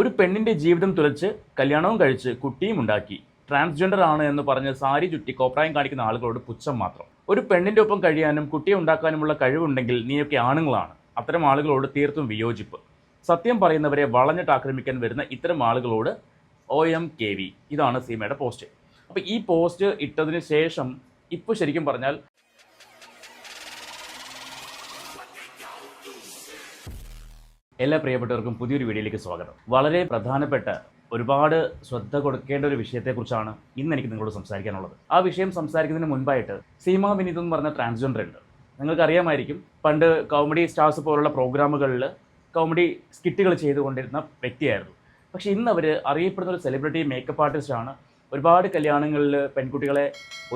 ഒരു പെണ്ണിന്റെ ജീവിതം തുലച്ച് കല്യാണവും കഴിച്ച് കുട്ടിയും ഉണ്ടാക്കി. ട്രാൻസ്ജെൻഡർ ആണ് എന്ന് പറഞ്ഞ് സാരി ചുറ്റി കോപ്രായം കാണിക്കുന്ന ആളുകളോട് പുച്ഛം മാത്രം. ഒരു പെണ്ണിന്റെ ഒപ്പം കഴിയാനും കുട്ടിയെ ഉണ്ടാക്കാനുമുള്ള കഴിവുണ്ടെങ്കിൽ നീയൊക്കെ ആണുങ്ങളാണ്. അത്തരം ആളുകളോട് തീർത്തും വിയോജിപ്പ്. സത്യം പറയുന്നവരെ വളഞ്ഞിട്ട് ആക്രമിക്കാൻ വരുന്ന ഇത്തരം ആളുകളോട് ഒ എം കെ വി. ഇതാണ് സീമയുടെ പോസ്റ്റ്. അപ്പോൾ ഈ പോസ്റ്റ് ഇട്ടതിന് ശേഷം ഇപ്പോൾ ശരിക്കും പറഞ്ഞാൽ എല്ലാ പ്രിയപ്പെട്ടവർക്കും പുതിയൊരു വീഡിയോയിലേക്ക് സ്വാഗതം. വളരെ പ്രധാനപ്പെട്ട ഒരുപാട് ശ്രദ്ധ കൊടുക്കേണ്ട ഒരു വിഷയത്തെക്കുറിച്ചാണ് ഇന്ന് എനിക്ക് നിങ്ങളോട് സംസാരിക്കാനുള്ളത്. ആ വിഷയം സംസാരിക്കുന്നതിന് മുൻപായിട്ട് സീമ വിനീത് എന്ന് പറഞ്ഞ ട്രാൻസ്ജെൻഡർ ഉണ്ട്. നിങ്ങൾക്ക് അറിയാമായിരിക്കും പണ്ട് കോമഡി സ്റ്റാർസ് പോലുള്ള പ്രോഗ്രാമുകളിൽ കോമഡി സ്കിറ്റുകൾ ചെയ്തുകൊണ്ടിരുന്ന വ്യക്തിയായിരുന്നു. പക്ഷേ ഇന്ന് അവർ അറിയപ്പെടുന്ന ഒരു സെലിബ്രിറ്റി മേക്കപ്പ് ആർട്ടിസ്റ്റാണ് ഒരുപാട് കല്യാണങ്ങളിൽ പെൺകുട്ടികളെ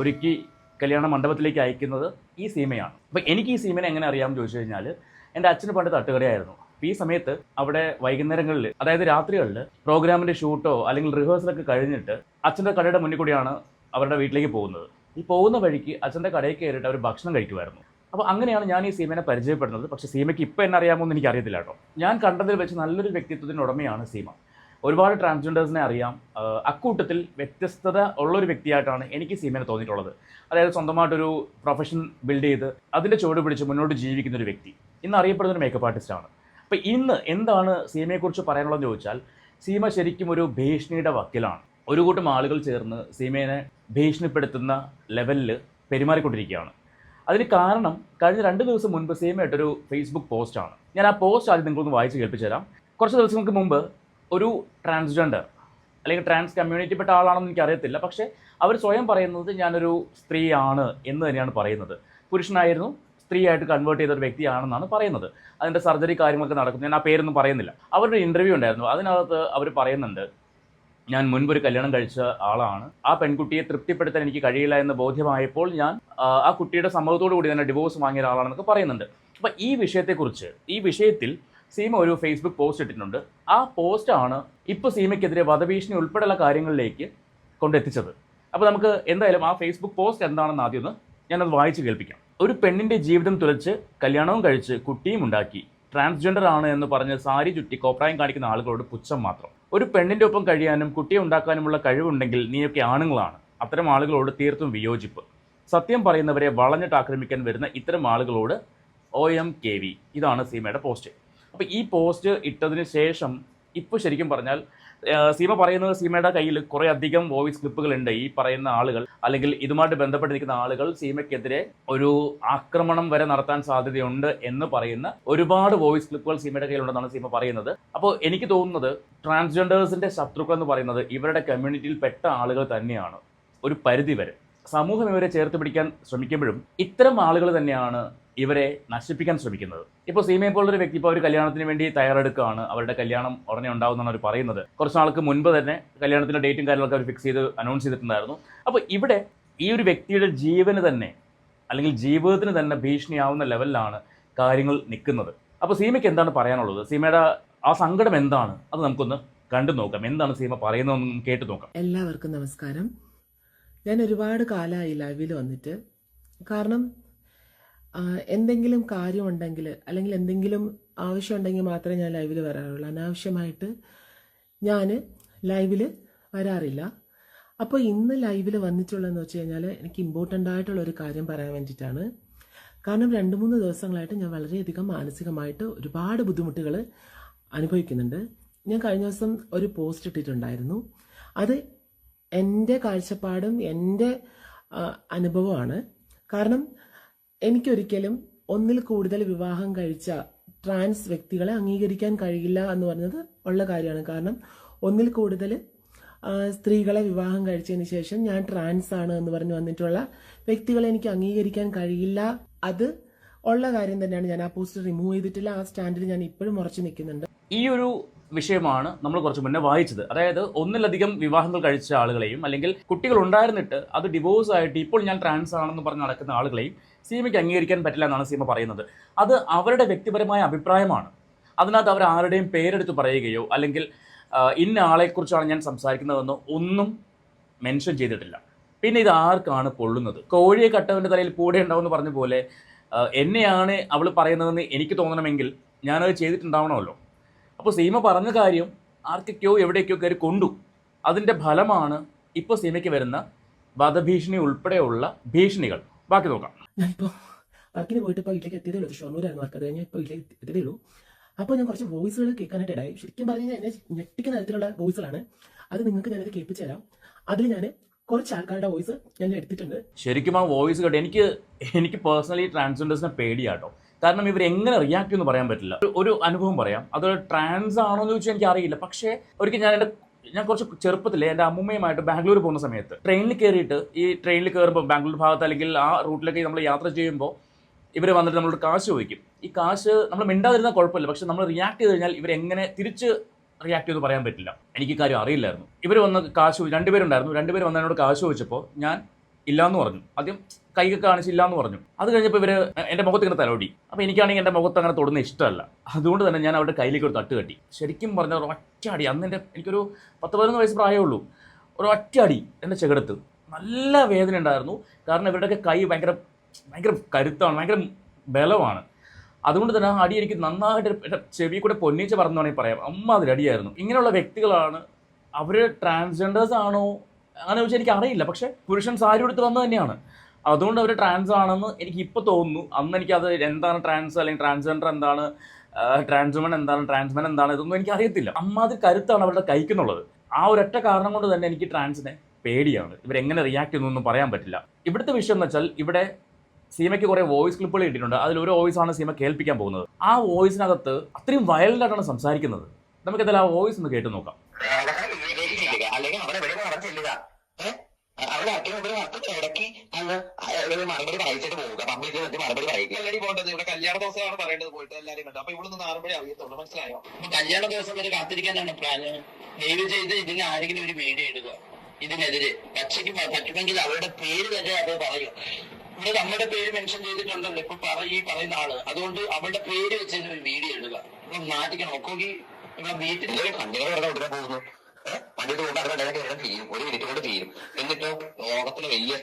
ഒരുക്കി കല്യാണ മണ്ഡപത്തിലേക്ക് അയക്കുന്നത് ഈ സീമയാണ്. അപ്പോൾ എനിക്ക് ഈ സീമനെ എങ്ങനെ അറിയാമെന്ന് ചോദിച്ചു കഴിഞ്ഞാൽ എന്റെ അച്ഛന് പണ്ട് തട്ടുകടയായിരുന്നു. ഈ സമയത്ത് അവിടെ വൈകുന്നേരങ്ങളിൽ അതായത് രാത്രികളിൽ പ്രോഗ്രാമിന്റെ ഷൂട്ടോ അല്ലെങ്കിൽ റിഹേഴ്സലൊക്കെ കഴിഞ്ഞിട്ട് അച്ഛന്റെ കടയുടെ മുന്നിൽ കൂടിയാണ് അവരുടെ വീട്ടിലേക്ക് പോകുന്നത്. ഈ പോകുന്ന വഴിക്ക് അച്ഛന്റെ കടയിൽ കയറിയിട്ട് അവർ ഭക്ഷണം കഴിക്കുമായിരുന്നു. അപ്പോൾ അങ്ങനെയാണ് ഞാൻ ഈ സീമനെ പരിചയപ്പെടുന്നത്. പക്ഷേ സീമയ്ക്ക് ഇപ്പോൾ എന്നെ അറിയാമോന്ന് എനിക്ക് അറിയത്തില്ല കേട്ടോ. ഞാൻ കണ്ടതിൽ വെച്ച് നല്ലൊരു വ്യക്തിത്വത്തിന്റെ ഉടമയാണ് സീമ. ഒരുപാട് ട്രാൻസ്ജെൻഡേഴ്സിനെ അറിയാം. അക്കൂട്ടത്തിൽ വ്യത്യസ്തത ഉള്ളൊരു വ്യക്തിയായിട്ടാണ് എനിക്ക് സീമനെ തോന്നിയിട്ടുള്ളത്. അതായത് സ്വന്തമായിട്ടൊരു പ്രൊഫഷൻ ബിൽഡ് ചെയ്ത് അതിന്റെ ചുവട് പിടിച്ച് മുന്നോട്ട് ജീവിക്കുന്ന ഒരു വ്യക്തി. ഇന്ന് അറിയപ്പെടുന്ന ഒരു മേക്കപ്പ് ആർട്ടിസ്റ്റാണ് അപ്പോൾ ഇന്ന് എന്താണ് സീമയെക്കുറിച്ച് പറയാനുള്ളതെന്ന് ചോദിച്ചാൽ സീമ ശരിക്കും ഒരു ഭീഷണിയുടെ വക്കിലാണ്. ഒരു കൂട്ടം ആളുകൾ ചേർന്ന് സീമയെ ഭീഷണിപ്പെടുത്തുന്ന ലെവലിൽ പെരുമാറിക്കൊണ്ടിരിക്കുകയാണ്. അതിന് കാരണം കഴിഞ്ഞ രണ്ട് ദിവസം മുൻപ് സീമയായിട്ടൊരു ഫേസ്ബുക്ക് പോസ്റ്റാണ് ഞാൻ ആ പോസ്റ്റ് ആദ്യം നിങ്ങൾക്കൊന്ന് വായിച്ച് കേൾപ്പിച്ചു തരാം. കുറച്ച് ദിവസങ്ങൾക്ക് മുമ്പ് ഒരു ട്രാൻസ്ജെൻഡർ അല്ലെങ്കിൽ ട്രാൻസ് കമ്മ്യൂണിറ്റിപ്പെട്ട ആളാണെന്ന് എനിക്കറിയത്തില്ല പക്ഷേ അവർ സ്വയം പറയുന്നത് ഞാനൊരു സ്ത്രീയാണ് എന്ന് തന്നെയാണ് പറയുന്നത്. പുരുഷനായിരുന്നു സ്ത്രീയായിട്ട് കൺവേർട്ട് ചെയ്ത ഒരു വ്യക്തിയാണെന്നാണ് പറയുന്നത്. അതിന്റെ സർജറി കാര്യങ്ങളൊക്കെ നടക്കുന്നു. ഞാൻ ആ പേരൊന്നും പറയുന്നില്ല. അവരുടെ ഇന്റർവ്യൂ ഉണ്ടായിരുന്നു. അതിനകത്ത് അവർ പറയുന്നുണ്ട് ഞാൻ മുൻപ് ഒരു കല്യാണം കഴിച്ച ആളാണ്. ആ പെൺകുട്ടിയെ തൃപ്തിപ്പെടുത്താൻ എനിക്ക് കഴിയില്ല എന്ന് ബോധ്യമായപ്പോൾ ഞാൻ ആ കുട്ടിയുടെ സമ്മതത്തോടു കൂടി തന്നെ ഡിവോഴ്സ് വാങ്ങിയ ഒരാളാണെന്നൊക്കെ പറയുന്നുണ്ട്. അപ്പോൾ ഈ വിഷയത്തെക്കുറിച്ച് ഈ വിഷയത്തിൽ സീമ ഒരു ഫേസ്ബുക്ക് പോസ്റ്റ് ഇട്ടിട്ടുണ്ട്. ആ പോസ്റ്റാണ് ഇപ്പോൾ സീമയ്ക്കെതിരെ വധഭീഷണി ഉൾപ്പെടെയുള്ള കാര്യങ്ങളിലേക്ക് കൊണ്ടെത്തിച്ചത്. അപ്പോൾ നമുക്ക് എന്തായാലും ആ ഫേസ്ബുക്ക് പോസ്റ്റ് എന്താണെന്ന് ആദ്യം ഒന്ന് ഞാനത് വായിച്ച് കേൾപ്പിക്കാം. ഒരു പെണ്ണിന്റെ ജീവിതം തുലച്ച് കല്യാണവും കഴിച്ച് കുട്ടിയും ഉണ്ടാക്കി. ട്രാൻസ്ജെൻഡർ ആണ് എന്ന് പറഞ്ഞ് സാരി ചുറ്റി കോപ്രായം കാണിക്കുന്ന ആളുകളോട് പുച്ഛം മാത്രം. ഒരു പെണ്ണിന്റെ ഒപ്പം കഴിയാനും കുട്ടിയെ ഉണ്ടാക്കാനുമുള്ള കഴിവുണ്ടെങ്കിൽ നീയൊക്കെ ആണുങ്ങളാണ്. അത്തരം ആളുകളോട് തീർത്തും വിയോജിപ്പ്. സത്യം പറയുന്നവരെ വളഞ്ഞിട്ട് ആക്രമിക്കാൻ വരുന്ന ഇത്തരം ആളുകളോട് ഒ എം കെ വി. ഇതാണ് സീമയുടെ പോസ്റ്റ്. അപ്പോൾ ഈ പോസ്റ്റ് ഇട്ടതിന് ശേഷം ഇപ്പോൾ ശരിക്കും പറഞ്ഞാൽ സീമ പറയുന്നത് സീമയുടെ കയ്യിൽ കുറേ അധികം വോയിസ് ക്ലിപ്പുകൾ ഉണ്ട് ഈ പറയുന്ന ആളുകൾ അല്ലെങ്കിൽ ഇതുമായിട്ട് ബന്ധപ്പെട്ടിരിക്കുന്ന ആളുകൾ സീമയ്ക്കെതിരെ ഒരു ആക്രമണം വരെ നടത്താൻ സാധ്യതയുണ്ട് എന്ന് പറയുന്ന ഒരുപാട് വോയിസ് ക്ലിപ്പുകൾ സീമയുടെ കയ്യിലുണ്ടെന്നാണ് സീമ പറയുന്നത്. അപ്പോൾ എനിക്ക് തോന്നുന്നത് ട്രാൻസ്ജെൻഡേഴ്സിന്റെ ശത്രുക്കൾ എന്ന് പറയുന്നത് ഇവരുടെ കമ്മ്യൂണിറ്റിയിൽ പെട്ട ആളുകൾ തന്നെയാണ്. ഒരു പരിധി വരെ. സമൂഹം ഇവരെ ചേർത്ത് പിടിക്കാൻ ശ്രമിക്കുമ്പോഴും ഇത്തരം ആളുകൾ തന്നെയാണ് ഇവരെ നശിപ്പിക്കാൻ ശ്രമിക്കുന്നത്. ഇപ്പോൾ സീമയെ പോലൊരു വ്യക്തി ഇപ്പോൾ ഒരു കല്യാണത്തിന് വേണ്ടി തയ്യാറെടുക്കുകയാണ്. അവരുടെ കല്യാണം ഉടനെ ഉണ്ടാവുമെന്നാണ് അവർ പറയുന്നത്. കുറച്ച് നാൾക്ക് മുൻപ് തന്നെ കല്യാണത്തിന്റെ ഡേറ്റും കാര്യങ്ങളൊക്കെ അവർ ഫിക്സ് ചെയ്ത് അനൗൺസ് ചെയ്തിട്ടുണ്ടായിരുന്നു. അപ്പോൾ ഇവിടെ ഈ ഒരു വ്യക്തിയുടെ ജീവന് തന്നെ അല്ലെങ്കിൽ ജീവിതത്തിന് തന്നെ ഭീഷണിയാവുന്ന ലെവലിലാണ് കാര്യങ്ങൾ നിൽക്കുന്നത്. അപ്പോൾ സീമയ്ക്ക് എന്താണ് പറയാനുള്ളത്? സീമയുടെ ആ സങ്കടം എന്താണ്? അത് നമുക്കൊന്ന് കണ്ടു നോക്കാം. എന്താണ് സീമ പറയുന്നതെന്ന് കേട്ട് നോക്കാം. എല്ലാവർക്കും നമസ്കാരം. ഞാൻ ഒരുപാട് കാലമായി ലൈവിൽ വന്നിട്ട്. കാരണം എന്തെങ്കിലും കാര്യമുണ്ടെങ്കിൽ അല്ലെങ്കിൽ എന്തെങ്കിലും ആവശ്യമുണ്ടെങ്കിൽ മാത്രമേ ഞാൻ ലൈവിൽ വരാറുള്ളൂ. അനാവശ്യമായിട്ട് ഞാൻ ലൈവിൽ വരാറില്ല. അപ്പോൾ ഇന്ന് ലൈവിൽ വന്നിട്ടുള്ളതെന്ന് വെച്ച് കഴിഞ്ഞാൽ എനിക്ക് ഇമ്പോർട്ടന്റ് ആയിട്ടുള്ള ഒരു കാര്യം പറയാൻ വേണ്ടിയിട്ടാണ്. കാരണം രണ്ട് മൂന്ന് ദിവസങ്ങളായിട്ട് ഞാൻ വളരെയധികം മാനസികമായിട്ട് ഒരുപാട് ബുദ്ധിമുട്ടുകൾ അനുഭവിക്കുന്നുണ്ട്. ഞാൻ കഴിഞ്ഞ ദിവസം ഒരു പോസ്റ്റ് ഇട്ടിട്ടുണ്ടായിരുന്നു. അത് എന്റെ കാഴ്ചപ്പാടും എന്റെ അനുഭവമാണ്. കാരണം എനിക്കൊരിക്കലും ഒന്നിൽ കൂടുതൽ വിവാഹം കഴിച്ച ട്രാൻസ് വ്യക്തികളെ അംഗീകരിക്കാൻ കഴിയില്ല എന്ന് പറഞ്ഞത് ഉള്ള കാര്യമാണ്. കാരണം ഒന്നിൽ കൂടുതൽ സ്ത്രീകളെ വിവാഹം കഴിച്ചതിന് ശേഷം ഞാൻ ട്രാൻസ് ആണ് എന്ന് പറഞ്ഞു വന്നിട്ടുള്ള വ്യക്തികളെ എനിക്ക് അംഗീകരിക്കാൻ കഴിയില്ല. അത് ഉള്ള കാര്യം തന്നെയാണ് ഞാൻ ആ പോസ്റ്റ് റിമൂവ് ചെയ്തിട്ടില്ല. ആ സ്റ്റാൻഡിൽ ഞാൻ ഇപ്പോഴും ഉറച്ചു നിൽക്കുന്നുണ്ട്. ഈ ഒരു വിഷയമാണ് നമ്മൾ കുറച്ച് മുന്നേ വായിച്ചത്. അതായത് ഒന്നിലധികം വിവാഹങ്ങൾ കഴിച്ച ആളുകളെയും അല്ലെങ്കിൽ കുട്ടികൾ ഉണ്ടായിരുന്നിട്ട് അത് ഡിവോഴ്സ് ആയിട്ട് ഇപ്പോൾ ഞാൻ ട്രാൻസ് ആണെന്ന് പറഞ്ഞ് നടക്കുന്ന ആളുകളെയും സീമയ്ക്ക് അംഗീകരിക്കാൻ പറ്റില്ല എന്നാണ് സീമ പറയുന്നത്. അത് അവരുടെ വ്യക്തിപരമായ അഭിപ്രായമാണ്. അതിനകത്ത് അവർ ആരുടെയും പേരെടുത്ത് പറയുകയോ അല്ലെങ്കിൽ ഇന്ന ആളെക്കുറിച്ചാണ് ഞാൻ സംസാരിക്കുന്നതെന്നോ ഒന്നും മെൻഷൻ ചെയ്തിട്ടില്ല. പിന്നെ ഇത് ആർക്കാണ് പൊള്ളുന്നത് കോഴിയെ കട്ടവന്റെ തലയിൽ പൂടെ ഉണ്ടാവുമെന്ന് പറഞ്ഞ പോലെ എന്നെയാണ് അവൾ പറയുന്നതെന്ന് എനിക്ക് തോന്നണമെങ്കിൽ ഞാനത് ചെയ്തിട്ടുണ്ടാവണമല്ലോ. അപ്പോൾ സീമ പറഞ്ഞ കാര്യം ആർക്കൊക്കെയോ എവിടേക്കോ കയറി കൊണ്ടു. അതിന്റെ ഫലമാണ് ഇപ്പോൾ സീമയ്ക്ക് വരുന്ന വധഭീഷണി ഉൾപ്പെടെയുള്ള ഭീഷണികൾ. ബാക്കി നോക്കാം. ഞാനിപ്പോ വർക്കിന് പോയിട്ട് ഇപ്പോൾ വീട്ടിലേക്ക് എത്തിയതേ ഉള്ളൂ. ഷൊർണൂരായിരുന്നു വർക്ക് അത് കഴിഞ്ഞാൽ ഇപ്പോൾ വീട്ടിലേക്ക് എത്തിയതേ ഉള്ളൂ. അപ്പോൾ ഞാൻ കുറച്ച് വോയിസുകൾ കേൾക്കാനായിട്ട് ഇടായി. ശരിക്കും പറഞ്ഞു കഴിഞ്ഞാൽ എന്നെ ഞെട്ടിക്കുന്ന തരത്തിലുള്ള വോയിസുകളാണ് അത് നിങ്ങൾക്ക് ഞാനത് കേൾപ്പിച്ചു തരാം. അതിൽ ഞാൻ കുറച്ച് ആൾക്കാരുടെ വോയിസ് ഞാൻ എടുത്തിട്ടുണ്ട്. ശരിക്കും ആ വോയിസ് കേട്ടോ എനിക്ക് എനിക്ക് പേഴ്സണലി ട്രാൻസ്ജെൻഡേഴ്സിനെ പേടിയാട്ടോ. കാരണം ഇവർ എങ്ങനെ റിയാക്ട് ചെയ്യുമെന്ന് പറയാൻ പറ്റില്ല. ഒരു- അനുഭവം പറയാം. അത് ട്രാൻസ് ആണോ എന്ന് ചോദിച്ചാൽ എനിക്ക് അറിയില്ല. പക്ഷേ ഒരിക്കൽ ഞാൻ എന്റെ ഞാൻ കുറച്ച് ചെറുപ്പത്തിൽ എന്റെ അമ്മൂമ്മയുമായിട്ട് ബാംഗ്ലൂർ പോകുന്ന സമയത്ത് ട്രെയിനിൽ കയറിയിട്ട് ഈ ട്രെയിനിൽ കയറുമ്പോൾ ബാംഗ്ലൂർ ഭാഗത്ത് അല്ലെങ്കിൽ ആ റൂട്ടിലേക്ക് നമ്മൾ യാത്ര ചെയ്യുമ്പോൾ ഇവർ വന്നിട്ട് നമ്മളോട് കാശ് ചോദിക്കും. ഈ കാശ് നമ്മൾ മിണ്ടാതിരുന്നാൽ കുഴപ്പമില്ല. പക്ഷെ നമ്മൾ റിയാക്ട് ചെയ്ത് കഴിഞ്ഞാൽ ഇവരെങ്ങനെ തിരിച്ച് റിയാക്ട് ചെയ്ത് പറയാൻ പറ്റില്ല. എനിക്ക് കാര്യം അറിയില്ലായിരുന്നു. ഇവർ വന്ന് കാശ് രണ്ടുപേരുണ്ടായിരുന്നു. രണ്ടുപേർ വന്ന് എന്നോട് കാശ് ചോദിച്ചപ്പോൾ ഞാൻ ഇല്ലയെന്ന് പറഞ്ഞു. ആദ്യം കൈയൊക്കെ കാണിച്ചില്ല എന്ന് പറഞ്ഞു. അത് കഴിഞ്ഞപ്പോൾ ഇവർ എന്റെ മുഖത്ത് ഇങ്ങനെ തലോടി. അപ്പോൾ എനിക്കാണെങ്കിൽ എന്റെ മുഖത്ത് അങ്ങനെ തൊടുന്ന ഇഷ്ടമല്ല. അതുകൊണ്ട് തന്നെ ഞാൻ അവരുടെ കയ്യിലേക്ക് ഒരു തട്ട് കെട്ടി. ശരിക്കും പറഞ്ഞ ഒരു ഒറ്റയടി അന്ന് എന്റെ എനിക്കൊരു പത്ത് പതിനൊന്ന് വയസ്സ് പ്രായമുള്ളൂ ഒരു ഒറ്റ അടി എന്റെ ചെകിടത്ത്. നല്ല വേദന ഉണ്ടായിരുന്നു. കാരണം ഇവരുടെയൊക്കെ കൈ ഭയങ്കര ഭയങ്കര കരുത്താണ് ഭയങ്കര ബലമാണ്. അതുകൊണ്ട് തന്നെ ആ അടി എനിക്ക് നന്നായിട്ട് ചെവി കൂടെ പൊന്നിച്ച് പറഞ്ഞു വേണമെങ്കിൽ പറയാം. അമ്മ അടിയായിരുന്നു. ഇങ്ങനെയുള്ള വ്യക്തികളാണ് അവർ ട്രാൻസ്ജെൻഡേഴ്സ് ആണോ? അങ്ങനെ ചോദിച്ചാൽ എനിക്ക് അറിയില്ല പക്ഷേ പുരുഷൻ സാരി എടുത്ത് വന്നത് തന്നെയാണ്. അതുകൊണ്ട് അവർ ട്രാൻസ് ആണെന്ന് എനിക്ക് ഇപ്പോൾ തോന്നുന്നു അന്ന് എനിക്ക് അത് എന്താണ് ട്രാൻസ് അല്ലെങ്കിൽ ട്രാൻസ്ജെൻഡർ എന്താണ് ട്രാൻസ്വുമൻ എന്താണ് ട്രാൻസ്മൻ എന്താണ് ഇതൊന്നും എനിക്ക് അറിയത്തില്ല അമ്മാതിരി കരുത്താണ് അവരുടെ കൈക്കുന്നുള്ളത് ആ ഒരൊറ്റ കാരണം കൊണ്ട് തന്നെ എനിക്ക് ട്രാൻസിനെ പേടിയാണ് ഇവരെങ്ങനെ റിയാക്ട് ചെയ്യുന്നൊന്നും പറയാൻ പറ്റില്ല ഇവിടുത്തെ വിഷയം എന്ന് വെച്ചാൽ ഇവിടെ സീമയ്ക്ക് കുറേ വോയിസ് ക്ലിപ്പുകൾ കിട്ടിയിട്ടുണ്ട് അതിൽ ഒരു വോയിസ് ആണ് സീമ കേൾപ്പിക്കാൻ പോകുന്നത് ആ വോയിസിനകത്ത് അത്രയും വയലന്റ് ആയിട്ടാണ് സംസാരിക്കുന്നത് നമുക്ക് എന്തായാലും ആ വോയിസ് ഒന്ന് കേട്ടു നോക്കാം അവിടെ എവിടെ അയാളൊരു മറുപടി പറയിച്ചിട്ട് പോവുക പബ്ലിക് വെച്ച് മറുപടി വായിക്കുക കല്യാണി പോകേണ്ടത് ഇവിടെ കല്യാണ ദിവസമാണ് പറയേണ്ടത് പോയിട്ട് എല്ലാരും കണ്ടു. അപ്പൊ ഇവിടുന്ന് ആറുപടി അറിയത്തുള്ളൂ. മനസ്സിലായോ? കല്യാണ ദിവസം വരെ കാത്തിരിക്കാനാണ് പ്ലാന് ദയവ് ചെയ്ത് ഇതിന് ആരെങ്കിലും ഒരു വീഡിയോ ഇടുക. ഇതിനെതിരെ. കക്ഷിക്ക് പറ്റുമെങ്കിൽ അവരുടെ പേര് തന്നെ അത് പറയും. ഇവിടെ നമ്മുടെ പേര് മെൻഷൻ ചെയ്തിട്ടുണ്ടല്ലോ. ഇപ്പൊ ഈ പറയുന്ന ആൾ. അതുകൊണ്ട് അവരുടെ പേര് വെച്ചതിന് ഒരു വീഡിയോ ഇടുക. ഒക്കെങ്കിൽ ഇവിടെ വീട്ടിൽ കണ്ണികൾ ഉടനെ പോകുന്നു. ഒരു ലോകത്തിലെ വലിയ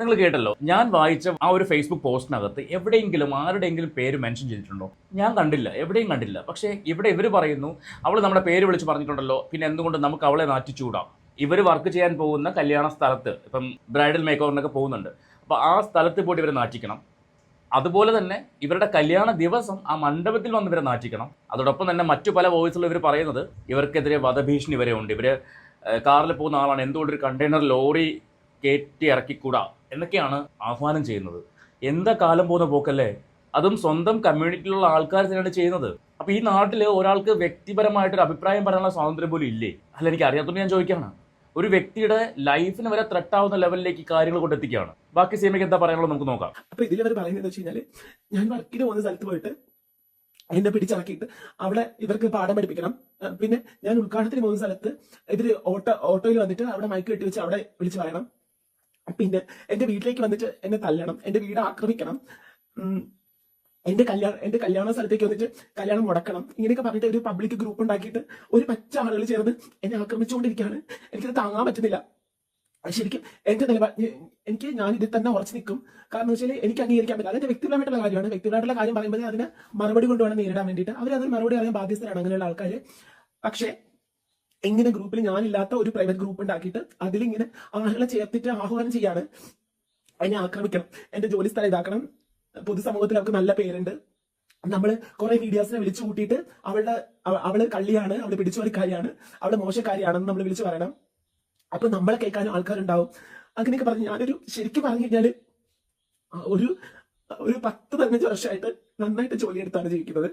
നിങ്ങൾ കേട്ടല്ലോ ഞാൻ വായിച്ച ആ ഒരു ഫേസ്ബുക്ക് പോസ്റ്റിനകത്ത് എവിടെയെങ്കിലും ആരുടെയെങ്കിലും പേര് മെൻഷൻ ചെയ്തിട്ടുണ്ടോ? ഞാൻ കണ്ടില്ല എവിടെയും കണ്ടില്ല. പക്ഷേ ഇവിടെ ഇവർ പറയുന്നു അവൾ നമ്മുടെ പേര് വിളിച്ച് പറഞ്ഞിട്ടുണ്ടല്ലോ പിന്നെ എന്തുകൊണ്ട് നമുക്ക് അവളെ നാറ്റിച്ചൂടാം ഇവർ വർക്ക് ചെയ്യാൻ പോകുന്ന കല്യാണ സ്ഥലത്ത് ഇപ്പം ബ്രൈഡൽ മേക്ക് ഓവറിനൊക്കെ പോകുന്നുണ്ട്. അപ്പോൾ ആ സ്ഥലത്ത് പോയിട്ട് ഇവരെ നാറ്റിക്കണം. അതുപോലെ തന്നെ ഇവരുടെ കല്യാണ ദിവസം ആ മണ്ഡപത്തിൽ വന്ന് ഇവരെ നാറ്റിക്കണം. അതോടൊപ്പം തന്നെ മറ്റു പല വോയിസുകൾ ഇവർ പറയുന്നത് ഇവർക്കെതിരെ വധഭീഷണി വരെ ഉണ്ട്. ഇവർ കാറിൽ പോകുന്ന ആളാണ്. എന്തുകൊണ്ട് ഒരു കണ്ടെയ്നർ ലോറി കയറ്റി ഇറക്കിക്കൂടാ? എന്നൊക്കെയാണ് ആഹ്വാനം ചെയ്യുന്നത്. എന്താ കാലം പോകുന്ന പോക്കല്ലേ? അതും സ്വന്തം കമ്മ്യൂണിറ്റിയിലുള്ള ആൾക്കാർ തന്നെയാണ് ചെയ്യുന്നത്. അപ്പോൾ ഈ നാട്ടിൽ ഒരാൾക്ക് വ്യക്തിപരമായിട്ടൊരു അഭിപ്രായം പറയാനുള്ള സ്വാതന്ത്ര്യം പോലും ഇല്ലേ? അല്ല എനിക്ക് അറിയാത്തതുകൊണ്ട് ഞാൻ ചോദിക്കുകയാണ്. ഒരു വ്യക്തിയുടെ ലൈഫിന് വരെ ത്രെട്ടാവുന്ന ലെവലിലേക്ക് കാര്യങ്ങൾ കൊണ്ടെത്തിക്കുകയാണ്. ബാക്കി സീമയ്ക്ക് എന്താ പറയാനുള്ളത് നമുക്ക് നോക്കാം. അപ്പൊ ഇതിൽ അവർ പറയുന്നത് വെച്ച് കഴിഞ്ഞാൽ ഞാൻ വർക്കിന് പോകുന്ന സ്ഥലത്ത് പോയിട്ട് എന്നെ പിടിച്ചിറക്കിയിട്ട് അവിടെ ഇവർക്ക് പാഠം പഠിപ്പിക്കണം. പിന്നെ ഞാൻ ഉദ്ഘാടനത്തിന് പോകുന്ന സ്ഥലത്ത് ഇവർ ഓട്ടോ ഓട്ടോയിൽ വന്നിട്ട് അവിടെ മൈക്ക് കെട്ടി വെച്ച് അവിടെ വിളിച്ചു പറയണം. പിന്നെ എന്റെ വീട്ടിലേക്ക് വന്നിട്ട് എന്നെ തല്ലണം എന്റെ വീട് ആക്രമിക്കണം. എന്റെ കല്യാണം എന്റെ കല്യാണ സ്ഥലത്തേക്ക് വന്നിട്ട് കല്യാണം മുടക്കണം. ഇങ്ങനെയൊക്കെ പറഞ്ഞിട്ട് ഒരു പബ്ലിക് ഗ്രൂപ്പ് ഉണ്ടാക്കിയിട്ട് ഒരു പച്ച ആളുകൾ ചേർന്ന് എന്നെ ആക്രമിച്ചുകൊണ്ടിരിക്കുകയാണ്. എനിക്കത് താങ്ങാൻ പറ്റുന്നില്ല. ശരിക്കും എന്റെ നിലപാട് എനിക്ക് ഞാൻ ഇതിൽ തന്നെ ഉറച്ചു നിൽക്കും. കാരണം വെച്ചാൽ എനിക്ക് അംഗീകരിക്കാൻ പറ്റില്ല. അതെന്റെ വ്യക്തിപരമായിട്ടുള്ള കാര്യമാണ്. വ്യക്തിപരമായിട്ടുള്ള കാര്യം പറയുമ്പോൾ അതിന് മറുപടി കൊണ്ടുവേണം നേരിടാൻ വേണ്ടിയിട്ട്. അവർ മറുപടി അറിയാൻ ബാധ്യസ്ഥരാണ് അങ്ങനെയുള്ള ആൾക്കാർ പക്ഷേ ഇങ്ങനെ ഗ്രൂപ്പിൽ ഞാനില്ലാത്ത ഒരു പ്രൈവറ്റ് ഗ്രൂപ്പ് ഉണ്ടാക്കിയിട്ട് അതിലിങ്ങനെ ആളുകളെ ചേർത്തിട്ട് ആഹ്വാനം ചെയ്യാണ്. അതിനെ ആക്രമിക്കണം. എന്റെ ജോലി സ്ഥലം ഇതാക്കണം. പൊതുസമൂഹത്തിൽ അവർക്ക് നല്ല പേരുണ്ട്. നമ്മൾ കുറെ മീഡിയാസിനെ വിളിച്ചു കൂട്ടിയിട്ട് അവളുടെ അവ- അവൾ കള്ളിയാണ് അവൾ പിടിച്ചുപറിക്കാരിയാണ് അവൾ മോശക്കാരിയാണെന്ന് നമ്മൾ വിളിച്ചു പറയണം. അപ്പൊ നമ്മളെ കേൾക്കാനും ആൾക്കാരുണ്ടാവും. അങ്ങനെയൊക്കെ പറഞ്ഞ് ഞാനൊരു ശരിക്കും പറഞ്ഞു കഴിഞ്ഞാൽ ഒരു ഒരു പത്ത് പതിനഞ്ച് വർഷമായിട്ട് നന്നായിട്ട് ജോലിയെടുത്താണ് ജീവിക്കുന്നത്.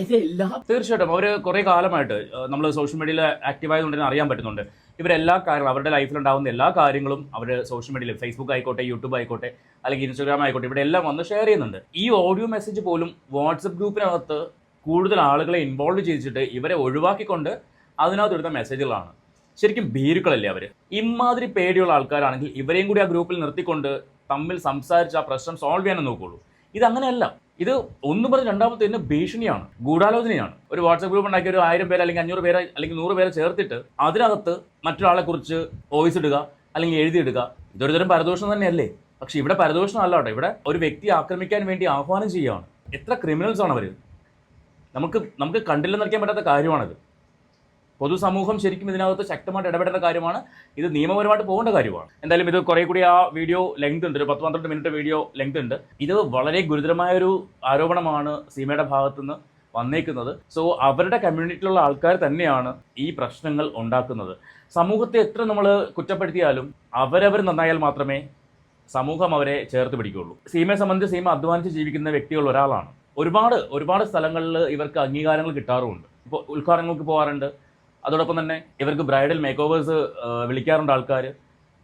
എല്ലാ തീർച്ചയായിട്ടും. അവർ കുറെ കാലമായിട്ട് നമ്മൾ സോഷ്യൽ മീഡിയയിൽ ആക്റ്റീവ് ആയതുകൊണ്ട് അറിയാൻ പറ്റുന്നുണ്ട്. ഇവരെല്ലാ കാര്യങ്ങളും അവരുടെ ലൈഫിൽ ഉണ്ടാകുന്ന എല്ലാ കാര്യങ്ങളും അവർ സോഷ്യൽ മീഡിയയിൽ ഫേസ്ബുക്ക് ആയിക്കോട്ടെ യൂട്യൂബ് ആയിക്കോട്ടെ അല്ലെങ്കിൽ ഇൻസ്റ്റാഗ്രാം ആയിക്കോട്ടെ ഇവിടെ എല്ലാം വന്ന് ഷെയർ ചെയ്യുന്നുണ്ട്. ഈ ഓഡിയോ മെസ്സേജ് പോലും വാട്സപ്പ് ഗ്രൂപ്പിനകത്ത് കൂടുതൽ ആളുകളെ ഇൻവോൾവ് ചെയ്തിട്ട് ഇവരെ ഒഴിവാക്കിക്കൊണ്ട് അതിനകത്ത് ഇടുന്ന മെസ്സേജുകളാണ് ശരിക്കും ഭീരുക്കളല്ലേ അവർ ഇമാതിരി പേടിയുള്ള ആൾക്കാരാണെങ്കിൽ ഇവരെയും കൂടി ആ ഗ്രൂപ്പിൽ നിർത്തിക്കൊണ്ട് തമ്മിൽ സംസാരിച്ച് ആ പ്രശ്നം സോൾവ് ചെയ്യാനേ നോക്കുകയുള്ളൂ ഇതങ്ങനെയല്ല. ഇത് ഒന്ന് പറഞ്ഞ് രണ്ടാമത്തെ തന്നെ ഭീഷണിയാണ് ഗൂഢാലോചനയാണ്. ഒരു വാട്സപ്പ് ഗ്രൂപ്പ് ഉണ്ടാക്കി ഒരു ആയിരം പേര് അല്ലെങ്കിൽ അഞ്ഞൂറ് പേരെ അല്ലെങ്കിൽ നൂറ് പേരെ ചേർത്തിട്ട് അതിനകത്ത് മറ്റൊരാളെ കുറിച്ച് വോയിസ് ഇടുക അല്ലെങ്കിൽ എഴുതിയിടുക ഇതൊരു തരം പരദോഷം തന്നെയല്ലേ? പക്ഷെ ഇവിടെ പരദോഷം അല്ല കേട്ടോ. ഇവിടെ ഒരു വ്യക്തി ആക്രമിക്കാൻ വേണ്ടി ആഹ്വാനം ചെയ്യുകയാണ്. എത്ര ക്രിമിനൽസ് ആണ് അവർ നമുക്ക് നമുക്ക് കണ്ടില്ലെന്നറിയാൻ പറ്റാത്ത കാര്യമാണിത്. പൊതുസമൂഹം ശരിക്കും ഇതിനകത്ത് ശക്തമായിട്ട് ഇടപെടേണ്ട കാര്യമാണ്. ഇത് നിയമപരമായിട്ട് പോകേണ്ട കാര്യമാണ്. എന്തായാലും ഇത് കുറേ കൂടി ആ വീഡിയോ ലെങ്ത് ഉണ്ട്. ഒരു പത്ത് പന്ത്രണ്ട് മിനിറ്റ് വീഡിയോ ലെങ്ത് ഉണ്ട്. ഇത് വളരെ ഗുരുതരമായ ഒരു ആരോപണമാണ് സീമയുടെ ഭാഗത്തുനിന്ന് വന്നേക്കുന്നത്. സോ അവരുടെ കമ്മ്യൂണിറ്റിയിലുള്ള ആൾക്കാർ തന്നെയാണ് ഈ പ്രശ്നങ്ങൾ ഉണ്ടാക്കുന്നത്. സമൂഹത്തെ എത്ര നമ്മൾ കുറ്റപ്പെടുത്തിയാലും അവരവർ നന്നായാൽ മാത്രമേ സമൂഹം അവരെ ചേർത്ത് പിടിക്കുകയുള്ളൂ. സീമയെ സംബന്ധിച്ച് സീമ അധ്വാനിച്ച് ജീവിക്കുന്ന വ്യക്തികൾ ഒരാളാണ്. ഒരുപാട് ഒരുപാട് സ്ഥലങ്ങളിൽ ഇവർക്ക് അംഗീകാരങ്ങൾ കിട്ടാറുമുണ്ട്. ഇപ്പോൾ ഉദ്ഘാടനങ്ങൾക്ക് പോകാറുണ്ട്. അതോടൊപ്പം തന്നെ ഇവർക്ക് ബ്രൈഡൽ മേക്ക് ഓവേഴ്സ് വിളിക്കാറുണ്ട് ആൾക്കാർ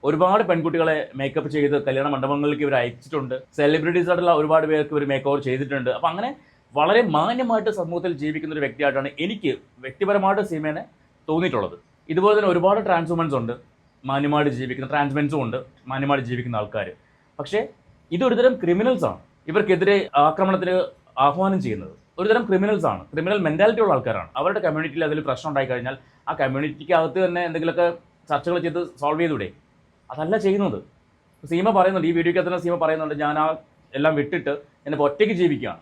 ഒരുപാട് പെൺകുട്ടികളെ മേക്കപ്പ് ചെയ്ത് കല്യാണ മണ്ഡപങ്ങളിലേക്ക് ഇവർ അയച്ചിട്ടുണ്ട്. സെലിബ്രിറ്റീസ് ആയിട്ടുള്ള ഒരുപാട് പേർക്ക് ഇവർ മേക്ക് ഓവർ ചെയ്തിട്ടുണ്ട്. അപ്പം അങ്ങനെ വളരെ മാന്യമായിട്ട് സമൂഹത്തിൽ ജീവിക്കുന്ന ഒരു വ്യക്തിയായിട്ടാണ് എനിക്ക് വ്യക്തിപരമായിട്ട് സീമേനെ തോന്നിയിട്ടുള്ളത്. ഇതുപോലെ തന്നെ ഒരുപാട് ട്രാൻസ് വുമൻസ് ഉണ്ട്. മാന്യമായിട്ട് ജീവിക്കുന്ന ട്രാൻസ്മെൻസും ഉണ്ട്. മാന്യമായിട്ട് ജീവിക്കുന്ന ആൾക്കാർ പക്ഷേ ഇതൊരുതരം ക്രിമിനൽസാണ് ഇവർക്കെതിരെ ആക്രമണത്തിന് ആഹ്വാനം ചെയ്യുന്നത്. ഒരുതരം ക്രിമിനൽസ് ആണ്. ക്രിമിനൽ മെന്റാലിറ്റി ഉള്ള ആൾക്കാരാണ്. അവരുടെ കമ്മ്യൂണിറ്റിയിൽ അതിൽ പ്രശ്നം ഉണ്ടായി കഴിഞ്ഞാൽ ആ കമ്മ്യൂണിറ്റിക്ക് അകത്ത് തന്നെ എന്തെങ്കിലുമൊക്കെ ചർച്ചകൾ ചെയ്ത് സോൾവ് ചെയ്തൂടെ. അതല്ല ചെയ്യുന്നത്. സീമ പറയുന്നുണ്ട് ഈ വീഡിയോയ്ക്ക് തന്നെ സീമ പറയുന്നുണ്ട് ഞാൻ ആ എല്ലാം വിട്ടിട്ട് എന്നെ ഒറ്റയ്ക്ക് ജീവിക്കുകയാണ്.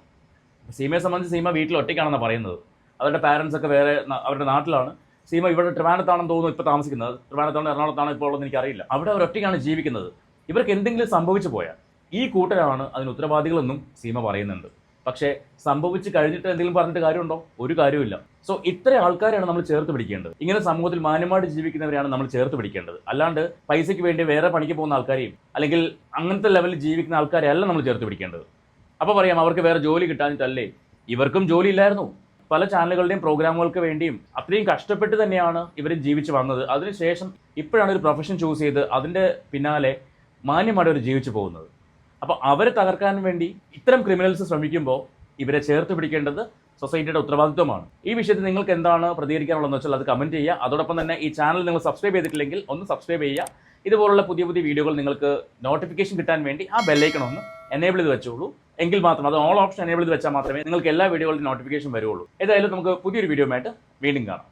സീമയെ സംബന്ധിച്ച് സീമ വീട്ടിൽ ഒറ്റയ്ക്കാണെന്ന് പറയുന്നത്. അവരുടെ പാരൻസ് ഒക്കെ വേറെ അവരുടെ നാട്ടിലാണ്. സീമ ഇവിടെ ട്രിവാനത്താണെന്ന് തോന്നുന്നു ഇപ്പോൾ താമസിക്കുന്നത്. ട്രിവാൻഡത്താണോ എറണാകുളത്താണോ ഇപ്പോൾ ഉള്ളതെന്ന് എനിക്കറിയില്ല. അവിടെ അവർ ഒറ്റയ്ക്കാണ് ജീവിക്കുന്നത്. ഇവർക്ക് എന്തെങ്കിലും സംഭവിച്ചു പോയാൽ ഈ കൂട്ടരാണ് അതിന് ഉത്തരവാദികളെന്നും സീമ പറയുന്നുണ്ട്. പക്ഷേ സംഭവിച്ച് കഴിഞ്ഞിട്ട് എന്തെങ്കിലും പറഞ്ഞിട്ട് കാര്യമുണ്ടോ? ഒരു കാര്യമില്ല സോ ഇത്ര ആൾക്കാരെയാണ് നമ്മൾ ചേർത്ത് പിടിക്കേണ്ടത്. ഇങ്ങനെ സമൂഹത്തിൽ മാന്യമായിട്ട് ജീവിക്കുന്നവരെയാണ് നമ്മൾ ചേർത്ത് പിടിക്കേണ്ടത്. അല്ലാണ്ട് പൈസയ്ക്ക് വേണ്ടി വേറെ പണിക്ക് പോകുന്ന ആൾക്കാരെയും അല്ലെങ്കിൽ അങ്ങനത്തെ ലെവലിൽ ജീവിക്കുന്ന ആൾക്കാരെ അല്ല നമ്മൾ ചേർത്ത് പിടിക്കേണ്ടത്. അപ്പോൾ പറയാം അവർക്ക് വേറെ ജോലി കിട്ടാഞ്ഞിട്ടല്ലേ? ഇവർക്കും ജോലി ഇല്ലായിരുന്നു. പല ചാനലുകളുടെയും പ്രോഗ്രാമുകൾക്ക് വേണ്ടിയും അത്രയും കഷ്ടപ്പെട്ട് തന്നെയാണ് ഇവർ ജീവിച്ച് വന്നത്. അതിനുശേഷം ഇപ്പോഴാണ് ഒരു പ്രൊഫഷൻ ചൂസ് ചെയ്ത് അതിന്റെ പിന്നാലെ മാന്യമായിട്ട് അവർ ജീവിച്ചു പോകുന്നത്. അപ്പോൾ അവരെ തകർക്കാൻ വേണ്ടി ഇത്തരം ക്രിമിനൽസ് ശ്രമിക്കുമ്പോൾ ഇവരെ ചേർത്ത് പിടിക്കേണ്ടത് സൊസൈറ്റിയുടെ ഉത്തരവാദിത്വമാണ്. ഈ വിഷയത്തിൽ നിങ്ങൾക്ക് എന്താണ് പ്രതികരിക്കാനുള്ളതെന്ന് വെച്ചാൽ അത് കമന്റ് ചെയ്യുക. അതോടൊപ്പം തന്നെ ഈ ചാനൽ നിങ്ങൾ സബ്സ്ക്രൈബ് ചെയ്തിട്ടില്ലെങ്കിൽ ഒന്ന് സബ്സ്ക്രൈബ് ചെയ്യുക. ഇതുപോലുള്ള പുതിയ പുതിയ വീഡിയോകൾ നിങ്ങൾക്ക് നോട്ടിഫിക്കേഷൻ കിട്ടാൻ വേണ്ടി ആ ബെല്ലൈക്കൺ ഒന്ന് എനേബിൾ ചെയ്ത് വെച്ചോളൂ. എങ്കിൽ മാത്രം അത് ഓൾ ഓപ്ഷൻ എനേബിൾ ചെയ്ത് വെച്ചാൽ മാത്രമേ നിങ്ങൾക്ക് എല്ലാ വീഡിയോകളുടെ നോട്ടിഫിക്കേഷൻ വരുള്ളൂ. ഏതായാലും നമുക്ക് പുതിയൊരു വീഡിയോ ആയിട്ട് വീണ്ടും കാണാം.